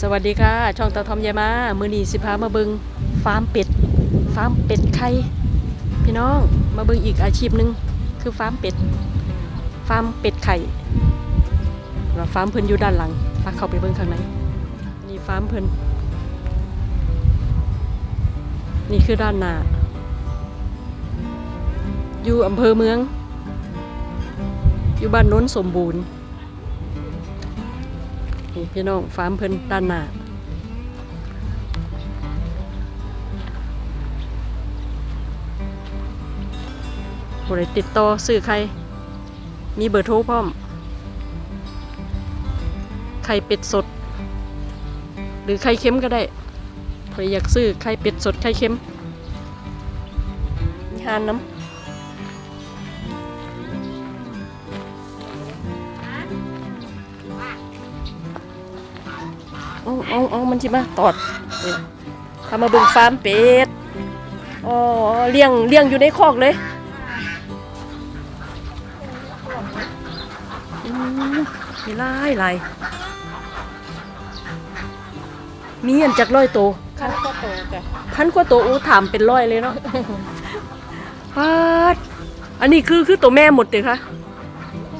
สวัสดีค่ะ ช่องตาทอมยายมามือนีสิพามาเบิงฟาร์มเป็ด ฟาร์มเป็ดไข่พี่น้องมาเบิงอีกอาชีพหนึ่งคือฟาร์มเป็ด ฟาร์มเป็ดไข่แล้วฟาร์มเพิ่นอยู่ด้านหลังพาเข้าไปเบิงข้างในนี่ฟาร์มเพิ่นนี่คือด้านหน้าอยู่อำเภอเมือง อยู่บ้านโน้นสมบูรณ์ นี่พี่น้องฟาร์มเพิ่นด้านหน้าบริติดต่อซื้อใคร มีเบอร์โทรพร้อม ไข่เป็ดสด หรือไข่เค็มก็ได้ใครอยากซื้อไข่เป็ดสดไข่เค็มมีหานน้ำ เอาเอาเอามันสิมาตอดนี่ทำมาเบิ่งฟาร์มเป็ดอ๋อเลี้ยงเลี้ยงอยู่ในคอกเลยอืมมีหลายหลายมีอันจากร้อยโตวขั้นก็โตจ้ะพันกว่าโตวอู้ถามเป็นร้อยเลยเนาะปาดอันนี้คือคือตัวแม่หมดเลยค่ะ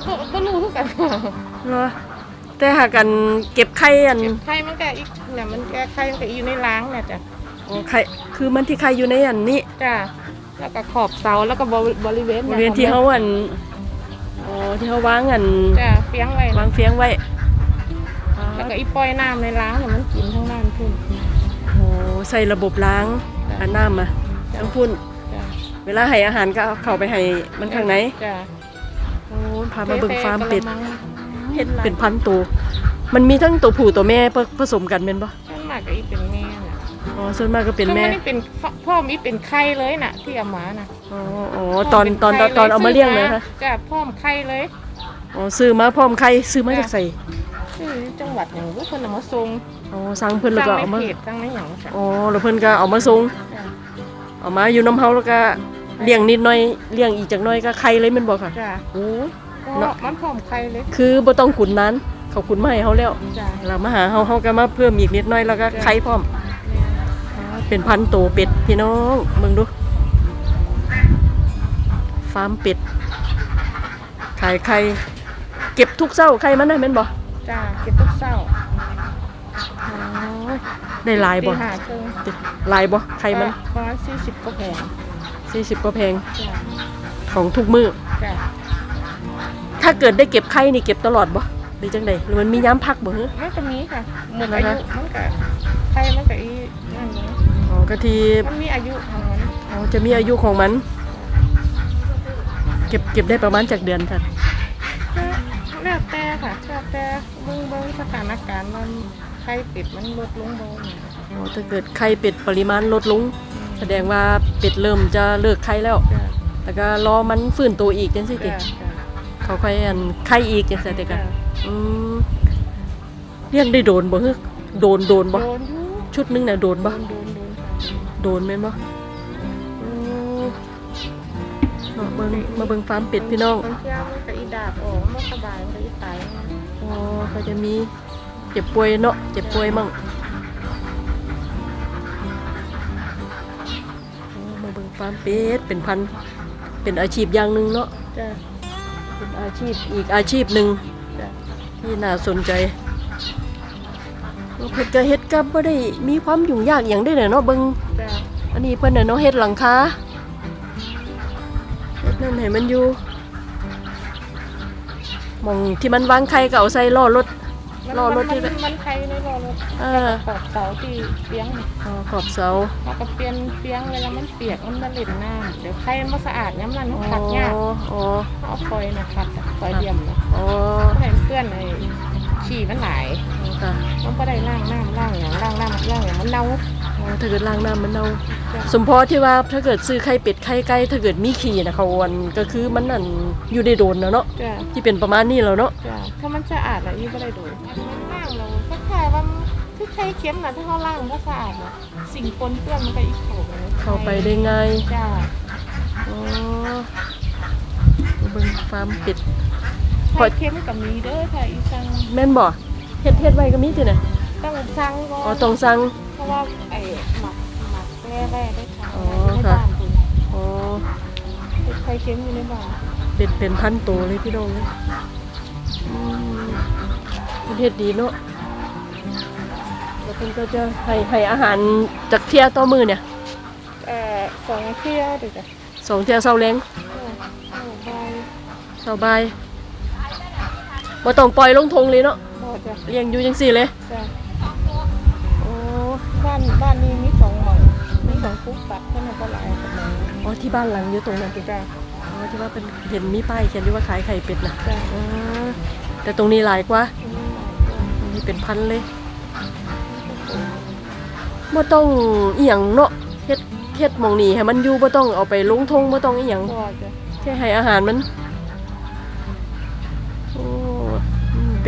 ก็ก็รู้ทุกกันเหรอ แต่หากันเก็บไข่อันไข่มันก็อีกเนี่ยมันแกไข่มันก็อยู่ในล้างเนี่ยจ้ะอ๋อไข่คือมันที่ไข่อยู่ในอันนี้จ้ะแล้วก็ขอบเสาแล้วก็บริเวณบริเวณที่เขาอันอ๋อที่เขาวางอันจ้ะเฟียงไว้วางเฟียงไว้แล้วก็อีปล่อยน้ำในล้างเนี่ยมันกินทั้งน้ำขึ้นโอ้ใส่ระบบล้างอันน้ำมาทั้งพุ่นจ้ะเวลาให้อาหารก็เอาเข้าไปให้มันข้างในจ้ะโอ้พามาเบิ่งฟาร์มเป็ด กะละมังเห็ดเป็นพันตัว มันมีทั้งตัวผู้ตัวแม่ผผสมกันเป็นปะส่วนมากก็อีเป็นแม่น่ะอ๋อส่วนมากก็เป็นแม่ ส่วากนี่เป็นพ่อมีเป็นไข่เลยน่ะ ที่เอามาน่ะอ๋ออ๋อตอนตอนตอนตอนเอามาเลี้ยงเลยค่ะจ้ะพ่อมไข่เลยอ๋อซื้อมาพร้อมไข่ซื้อมาจากใส่ชื่อจังหวัดอย่างรู้คนเอามาส่งอ๋อสั่งเพิ่นแล้วก็สั่เอางมาในเพจสั่งในหยังจ้ะอ๋อแล้วเพิ่นก็เอามาส่งจ้ะเอามาอยู่น้ำเฮาแล้วก็เลี้ยงนิดหน่อยเลี้ยงอีกจักหน่อยก็ไข่เลยแม่นบ่ค่ะจ้ะ โอ้ก็ เนาะมันพร้อมไข่เลยคือบ่ต้องขุนนั้นเขาขุนมาให้เฮาแล้วจ้ะเรามาหาเฮาเฮาก็มาเพิ่มอีกนิดหน่อยแล้วก็ไข่พร้อม เป็นพันโตวเป็ดพี่น้องเบิ่งดู ฟาร์มเป็ด ขายไข่ เก็บทุกเช้าไข่มันได้แม่นบ่จ้ะเก็บทุกเศร้าได้หลายบ่ตีห้าครึ่งหลายบ่ไข่มันประมาณสี่สิบก็แพง40กว่าแพงจ้ะของทุกมื้อจ้ะ ถ้าเกิดได้เก็บไข่นี่เก็บตลอดบ่หรือจังไดหรือมันมีย้ำพักบ่ฮะมันก็มีค่ะหมดนะอาคะยุมันก็ไข่มันก็อีนั่นนี้อ๋อกะทีมันมีอายุของมันอ๋อจะมีอายุของมัน เก็บเก็บได้ประมาณจากเดือนค่ะก็แล้วแต่ค่ะแล้วแต่เบิ่งเบิ่งสถานการณ์มันไข่ปิดมันลดลงบ่เนี่ยอ๋อถ้าเกิดไข่เป็ดปริมาณลดลง แสดงว่าเป็ดเริ่มจะเลิกไข่แล้วจ้ะแล้วก็รอมันฟื้นตัวอีกจังซี่ติจ้ะจ้ะ เขาค่อยอันไข่อีกจังซี่ติจ้ะกะอืมเลี้ยงได้โดนบ่ฮึโดนโดนบ่โดนอยู่ชุดหนึงน่ะโดนโดบ่นโดนโดนค่ะโดนแม่นบ่อืมเนาะเบิ่งมาเบิ่งฟาร์มเป็ดพี่น้องบางเที่ยวมันก็อีดาบออกมันสบายมันก็อีตายมันอ๋อเขาจะมีเจ็บป่วยเนาะเจ็บป่วยมั่งอ๋อมาเบิ่งฟาร์มเป็ดเป็นพัน เป็นอาชีพอย่างหนึ่งเนาะจ้ะ เป็นอาชีพอีกอาชีพหนึ่งที่น่าสนใจเพิ่นก็เฮ็ดก็บ่ได้มีความยุ่งยากอย่างได้เนาะเบิ่งจ้ะอันนี้เพิ่นน่ะเนาะเฮ็ดหลังคาเฮ็ดนั่นให้มันอยู่มองที่มันวางไข่ก็เอาใส่ล้อรถ รอรถที่มันมันใครในรอรถเออขอบเสาที่เปียงนี่อ๋อขอบเสาเราก็เปลี่ยนเปียงเวลามันเปียกมันมาเล่นน้ำเดี๋ยวใครมันบ่สะอาดย้ำนั้นมันขัดยากอ๋ออ๋อเอาคอยนะขัดคอยเดี่ยมนะอ๋อเพราะเห็นเพื่อนไอ้ ขี่มันหลายค่ะมันก็ได้ล่างน้ำล่างอย่างล่างน้ำล่างอย่างมันเน่าอ๋อถ้าเกิดล้างน้ำมันเน่าจ้ะสมพอที่ว่าถ้าเกิดซื้อไข่เป็ดไข่ไก่ถ้าเกิดมีขี้นะเขาวันก็คือมันนั่นอยู่ได้โดนนะเนาะจ้ะที่เป็นประมาณนี้แล้วเนาะจ้ะถ้ามันสะอาดแล้วอีก็ได้ดูอันนั้นล่างเราก็แค่ว่ามันคือใช้เข็มนะถ้าเขาล่างมันก็สะอาดนะสิ่งปนเปื้อนมันก็อีกเข้าไปเข้าไปได้ง่ายจ้ะ อ๋อเบิ่งฟาร์มเป็ด ใช้เข็มกับมีเด้อค่ะอีสังแม่นบ่เฮ็ดเฮ็ดไว้ก็มีติน่ะจต้องสั่งก่ออ๋อนต้องสั่ง เพราะว่าไอ้หมักหมักแร่แร่ได้ทางอ๋อในค่ะ บ้านคุณอ๋อใครเค็มอยู่ในบ้านเป็นเป็นพันตัวเลยพี่น้องเลยอืมประเทศดีเนาะแล้วเพิ่นก็จะให้ให้อาหารจากเที่ยต่อมือเนี่ยเอ่อสองเที่ยวเดี๋ยวจะสองเที่ยเช้าแรงเออเอาไปเช้าบ่าย บ่ต้องปล่อยลงทงเลยเนาะพอจะเลี้ยงอยู่จังซี่เลยจะโอ้บ้านบ้านนี้มีสองหม่องมีสองคุกปักเท่านั้นก็หลายกับหลายอ๋อที่บ้านหลังอยู่ตรงนั้นติจ้ะอ๋อที่ว่าเป็นเห็นมีป้ายเขียนอยู่ว่าขายไข่เป็ดน่ะจ้ะอ๋อแต่ตรงนี้หลายกว่ามีหลายตัวตรงนี้เป็นพันเลยบ่ต้องอีหยังเนาะเฮ็ดเฮ็ดหมองนี้ให้มันอยู่บ่ต้องเอาไปลงทงบ่ต้องอีหยังพอจะแค่ให้อาหารมัน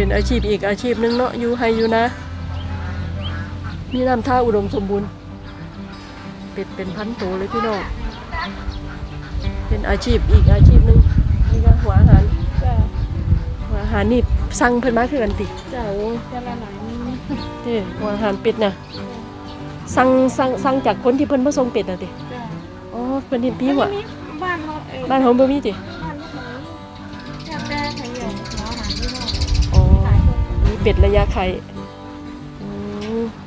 เป็นอาชีพอีกอาชีพหนึงเนาะอยู่ให้อยู่นะ มีน้ำท่าอุดมสมบูรณ์เป็ดเป็นพันตัวเลยพี่น้องเป็นอาชีพอีกอาชีพหนึงนี่ก็หัวอาหารจ้ะหัวอาหารนี่สั่งเพิ่นมาคือกันติจ้ะโอ้จะละหนังนี่เด้หัวอาหารเป็ดน่ะสั่งสั่งสั่งจากคนที่เพิ่นมาส่งเป็ดน่ะติจ้ะอ๋อเพิ่นเห็นพี่ว่ะอันนี้บ้านเขาเอ้ยบ้านเฮาบ่มีติ เป็ดระยะไข่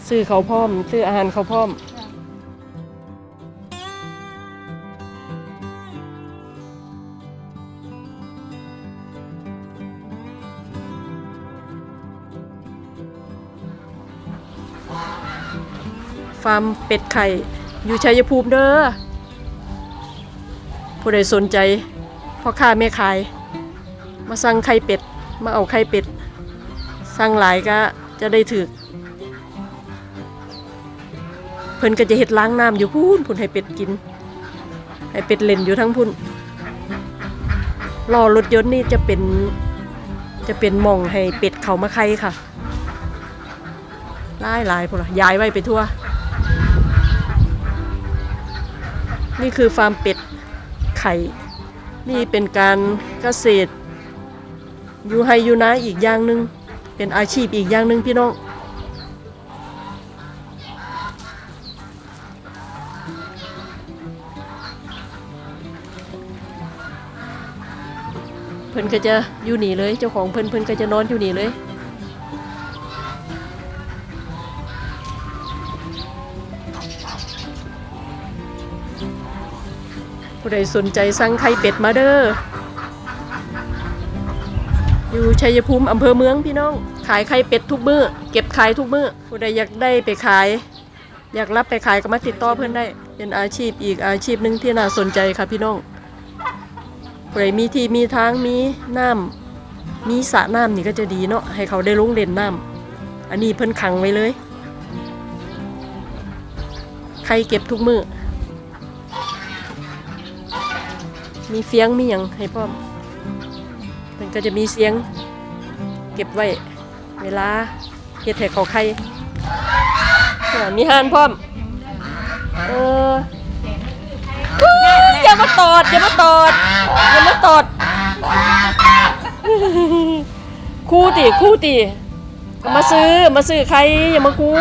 ซื้อเขาพร้อม ซื้ออาหารเขาพร้อมฟาร์มเป็ดไข่ อยู่ชัยภูมิเด้อผู้ใดสนใจพ่อค้าแม่ขาย มาสั่งไข่เป็ด มาเอาไข่เป็ด สั่งหลายก็จะได้ถือเพิ่นก็จะเฮ็ดล้างน้ำอยู่พูนพุ่นให้เป็ดกิน ให้เป็ดเล่นอยู่ทั้งพุ่นล้อรถยนต์นี่จะเป็นจะเป็นมองให้เป็ดเขามาไข่ค่ะหลายหลายพุ่นละย้ายไว้ไปทั่ว นี่คือฟาร์มเป็ดไข่ นี่เป็นการเกษตร อยู่ไฮอยู่นะอีกอย่างหนึ่ง เป็นอาชีพอีกอย่างหนึ่งพี่น้องเพิ่นก็จะอยู่หนีเลยเจ้าของเพิ่นเพิ่นก็จะนอนอยู่หนีเลย ผู้ใดสนใจสั่งไข่เป็ดมาเด้ออยู่ชัยภูมิอำเภอเมืองพี่น้องายไข่เป็ดทุกมือ้อเก็บขายทุกมือ้อผู้ใดอยากได้ไปขาย อยากรับไปขายก็มาติดต่อเพื่อนได้ เป็นอาชีพอีกอาชีพหนึ่งที่น่าสนใจค่ะพี่น้องผู้ใดมีที่มีทางมีน้ำมีสระน้ำนี่ก็จะดีเนาะให้เขาได้ลงเล่นน้ำอันนี้เพิ่นขังไว้เลยใครเก็บทุกมือ้อมีเฟียงมีอย่างให้พร้อมันก็จะมีเสียงเก็บไว้ เวลาเฮ็ดให้เขาไข่เนี่ยมีหานพร้อม เอออย่ามาตอดอย่ามาตอดอย่ามาตอด คู่ติคู่ติมาซื้อมาซื้อใครอย่ามาคู่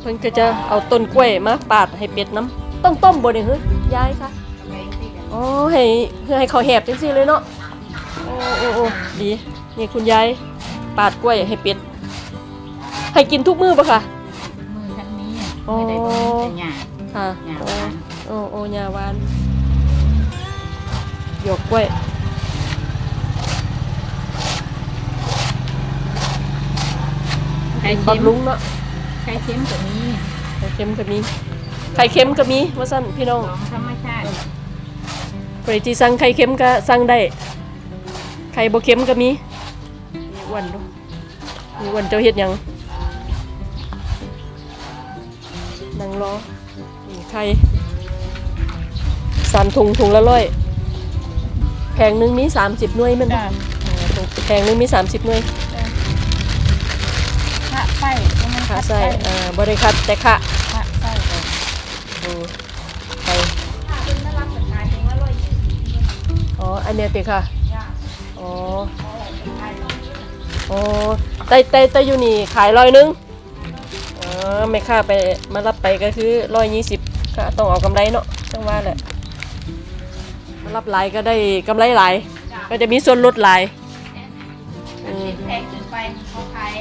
เพิ่นก็จะเอาต้นกล้วยมาปาดให้เป็ดน้ำ ต้องต้มบ่เนี่ยเฮ้ยยายคะอ๋อให้เพื่อให้เขาแหบจังซี่เลยเนาะโอ้โอ้โอ้ดีนี่คุณยายปาดกล้วยให้เป็ดให้กินทุกมื้อปะคะมือทั้งนี้อ๋อไม่ได้บ่มีแต่หญ้าค่ะหญ้าโอ้หวานโอ้โอ้ยาหวานหยกกล้วยไข่บำเค็มรุงเนาะไข่เค็มก็มีไข่เค็มก็มี ไข่เค็มก็มีว่าซั่นพี่น้องของธรรมชาติใครที่สั่งไข่เค็มก็สั่งได้ ไข่บ่เค็มก็มีมีอ้วันดูมีอ้วันเจ้าเฮ็ดหยังนั่งรอนี่ไข่สามถุงถุงละร้อยแพงหนึงมี30หน่วยแมันบ่จ้ะอ่าถุงแพงหนึงมี30หน่วยพระไส้ก็มันขาใส่อ่าบ่ได้คัดแต่ค่ะพระ ไส้ดูไข่คุณน่ารักแต่ขายถึงว่าอันเนี้ยติค่ะจ้ะอ๋ออ๋อแต่แต่แต่อยู่นี่ขายร้อยหนึงอ๋อไม่ค่าไปมารับไปก็คือร้อยยี่สิบค่ะต้องเอากำไรเนาะจังว่าแหละมารับหลายก็ได้กำไรหลายก็จะมีส่วนลดหลายอืมแพงขึ้นไปเขาขาย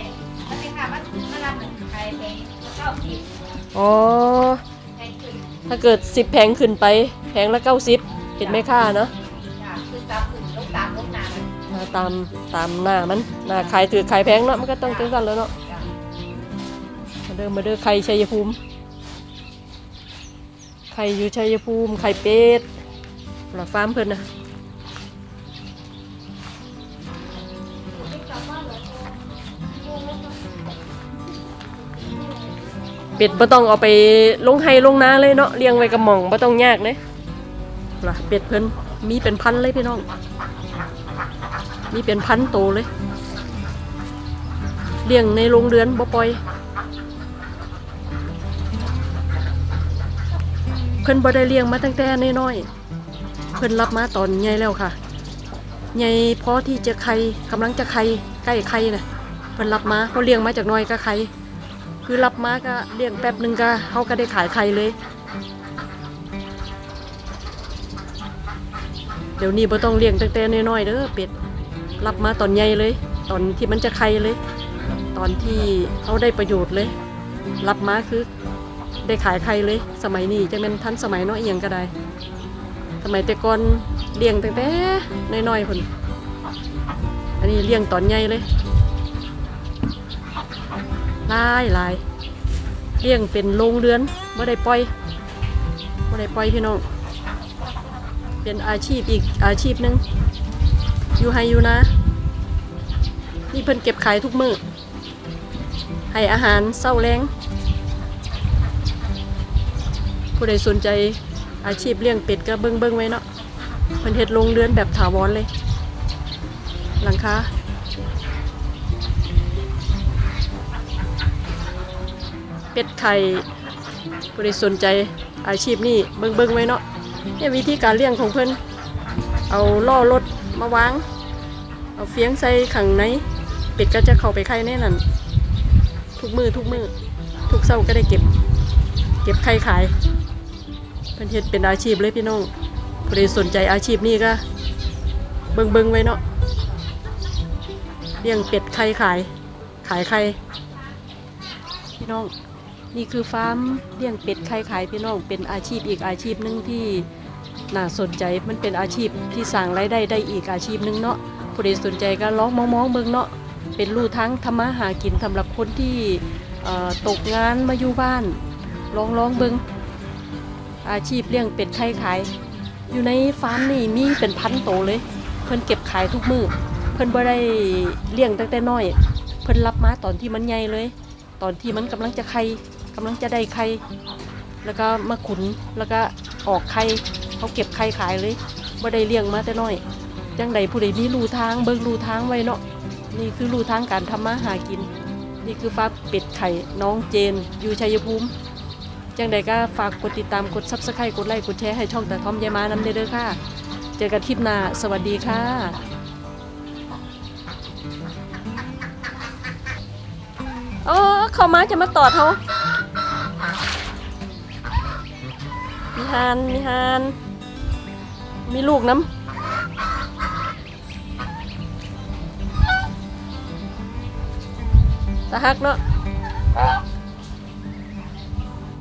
มันสิค่ะมันมันรับหนึ่งขายแพงเก้าสิบอ๋อแพงขึ้น ถ้าเกิดสิบแผงขึ้นไป แผงละเก้าสิบเป็นไม่ค่าเนาะจ้ะคือตามขึ้นลงตามลงหนามันอ่าตามตามหน้ามันหน้าขายถือขายแพงเนาะมันก็ต้องจังสันแล้วเนาะ จ้ะมาเดิมมาเดิมใครชัยภูมิใครอยู่ชัยภูมิใครเป็ดปลาฟาร์มเพิ่นนะ เป็ดบ่ต้องเอาไปลงไห้ลงนาเลยเนาะเลี้ยงไว้กับหม่องบ่ต้องยากเลยล่ะเป็ดเพิ่นมีเป็นพันเลยพี่น้อง มีเป็นพันโตเลย เลี้ยงในโรงเรือนบ่ปล่อย เพิ่นบ่ได้เลี้ยงมาตั้งแต่น้อยๆเพิ่นรับมาตอนใหญ่แล้วค่ะใหญ่พอที่จะไข่กำลังจะไข่ใกล้ไข่น่ะเพิ่นรับมาเขาเลี้ยงมาจากน้อยก็ไข่ คือรับมาก็เลี้ยงแป๊บหนึ่งก็เขาก็ได้ขายไข่เลย เดี๋ยวนี้บ่ต้องเลี้ยงตั้งแต่น้อยๆเด้อเป็ดรับมาตอนใหญ่เลย ตอนที่มันจะไข่เลย ตอนที่เขาได้ประโยชน์เลย รับมาคือได้ขายไข่เลย สมัยนี้จะเป็นทันสมัยน้อยเอียงก็ได้สมัยแต่ก่อนเลี้ยงตั้งแต่น้อยๆคนอันนี้เลี้ยงตอนใหญ่เลย หลายหลายเลี้ยงเป็นโรงเรือนไม่ได้ปล่อยไม่ได้ปล่อยพี่น้อง เป็นอาชีพอีกอาชีพหนึ่งอยู่ให้อยู่นะ นี่เพิ่นเก็บขายทุกมือ้อให้อาหารเศร้าแรงผู้ใดสนใจอาชีพเลี้ยงเป็ดก็เบิ้งเบิ้งไว้เนาะเพิ่นเฮ็ดโรงเรือนแบบถาวรเลย หลังคา เป็ดไข่ผู้ใดสนใจอาชีพนี้เบิ้งเบิงๆไว้เนาะเนี่ยวิธีการเลี้ยงของเพิ่นเอาล่อรถมาวาง เอาเฟียงใส่ขังในเป็ดก็จะเข้าไปไข่ในนั้นทุกมือทุกมือทุกเช้าก็ได้เก็บ เก็บไข่ขายเป็นเฮ็ดเป็นอาชีพเลยพี่น้องผู้ใดสนใจอาชีพนี้ก็เบิงเบิงๆไว้เนาะเลี้ยงเป็ดไข่ขาย ขายไข่พี่น้อง นี่คือฟาร์มเลี้ยงเป็ดไข่ขายพี่น้องเป็นอาชีพอีกอาชีพหนึ่งที่น่าสนใจมันเป็นอาชีพที่สร้างรายได้ได้อีกอาชีพหนึ่งเนาะผู้ใดสนใจก็ลองมองๆเบิ่งเนาะเป็นลู่ทั้งทำมาหากินสำหรับคนที่ตกงานมาอยู่บ้าน ลองลองเบิ่งอาชีพเลี้ยงเป็ดไข่ขาย อยู่ในฟาร์มนี่มีเป็นพันโตวเลย เพิ่นเก็บขายทุกมือเพิ่นบ่ได้เลี้ยงตั้งแต่น้อย เพิ่นรับมาตอนที่มันใหญ่เลย ตอนที่มันกำลังจะไข่ กำลังจะได้ไข่แล้วก็มาขุนแล้วก็ออกไข่เขาเก็บไข่ขายเลยบ่ได้เลี้ยงมาแต่น้อย จังใดผู้ใดมีรูทางเบิ่งรูทางไว้เนาะนี่คือรูทางการทำมาหากิน นี่คือฟ้าเป็ดไข่น้องเจน อยู่ชัยภูมิ จังใดก็ฝากกดติดตามกดซับสไครต์กดไลค์กดแชร์ให้ช่องแต่ทอมยายมานำเด้อค่ะ เจอกันคลิปหน้าสวัสดีค่ะโอ้เข้ามาจะมาตอดเขา มีฮานมีฮานมีลูกน้ำตาฮักเนาะ